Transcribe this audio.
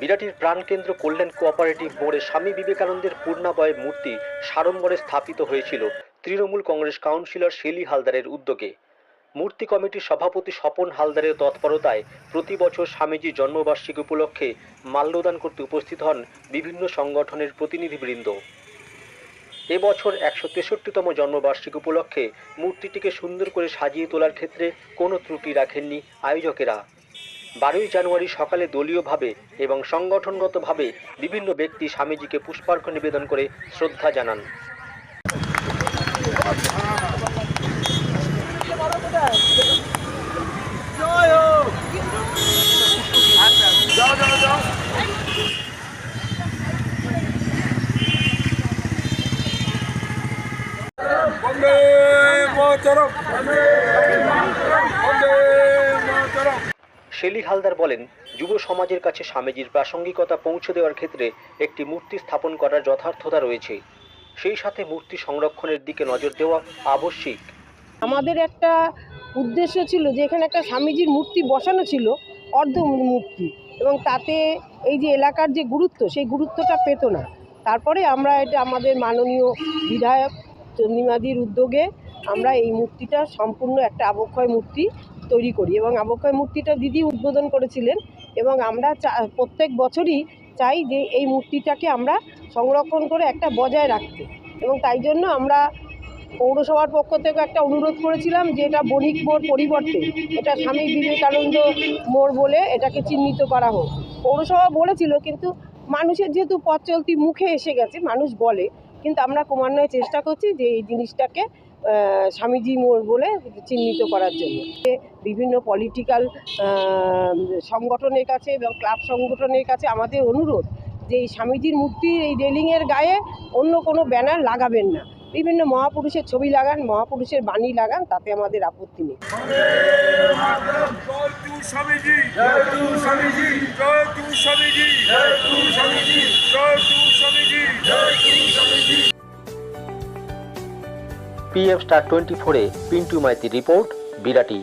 বিরাটির প্রাণকেন্দ্র কল্যাণ কোঅপারেটিভ মোড়ে স্বামী বিবেকানন্দের পূর্ণাবয় মূর্তি সাড়ম্বরে স্থাপিত হয়েছিল তৃণমূল কংগ্রেস কাউন্সিলর শেলি হালদারের উদ্যোগে। মূর্তি কমিটির সভাপতি স্বপন হালদারের তৎপরতায় প্রতি বছর স্বামীজির জন্মবার্ষিকী উপলক্ষে মাল্যদান করতে উপস্থিত হন বিভিন্ন সংগঠনের প্রতিনিধিবৃন্দ। এবছর একশো তেষট্টিতম জন্মবার্ষিকী উপলক্ষে মূর্তিটিকে সুন্দর করে সাজিয়ে তোলার ক্ষেত্রে কোনো ত্রুটি রাখেননি আয়োজকেরা। বারোই জানুয়ারি সকালে দলীয়ভাবে এবং সংগঠনগতভাবে বিভিন্ন ব্যক্তি স্বামীজিকে পুষ্পার্ঘ্য নিবেদন করে শ্রদ্ধা জানান। বন্দে মাতরম শেলি হালদার বলেন যুব সমাজের কাছে স্বামীজির প্রাসঙ্গিকতা পৌঁছে দেওয়ার ক্ষেত্রে একটি মূর্তি স্থাপন করার যথার্থতা রয়েছে। সেই সাথে মূর্তি সংরক্ষণের দিকে নজর দেওয়া আবশ্যিক। আমাদের একটা উদ্দেশ্য ছিল যে এখানে একটা স্বামীজির মূর্তি বসানো ছিল অর্ধ মূর্তি এবং তাতে এই যে এলাকার যে গুরুত্ব সেই গুরুত্বটা পেত না। তারপরে আমরা এটা আমাদের মাননীয় বিধায়ক চন্দিমাদির উদ্যোগে আমরা এই মূর্তিটা সম্পূর্ণ একটা আবক্ষয় মূর্তি তৈরি করি এবং আবক্ষয় মূর্তিটা দিদি উদ্বোধন করেছিলেন এবং আমরা প্রত্যেক বছরই চাই যে এই মূর্তিটাকে আমরা সংরক্ষণ করে একটা বজায় রাখতে। এবং তাই জন্য আমরা পৌরসভার পক্ষ থেকে একটা অনুরোধ করেছিলাম যে এটা বণিক মোড় পরিবর্তে, এটা স্বামী বিবেকানন্দ মোড় বলে এটাকে চিহ্নিত করা হোক। পৌরসভা বলেছিল, কিন্তু মানুষের যেহেতু পথ চলতি মুখে এসে গেছে, মানুষ বলে কিন্তু আমরা ক্রমান্বয়ে চেষ্টা করছি যে এই জিনিসটাকে স্বামীজি মোড় বলে চিহ্নিত করার জন্য। বিভিন্ন পলিটিক্যাল সংগঠনের কাছে এবং ক্লাব সংগঠনের কাছে আমাদের অনুরোধ যে এই স্বামীজির মূর্তির এই রেলিংয়ের গায়ে অন্য কোনো ব্যানার লাগাবেন না। বিভিন্ন মহাপুরুষের ছবি লাগান, মহাপুরুষের বাণী লাগান, তাতে আমাদের আপত্তি নেই। পিএম স্টার টোয়েন্টি ফোরে পিন্টু মাইতি রিপোর্ট বিরাটি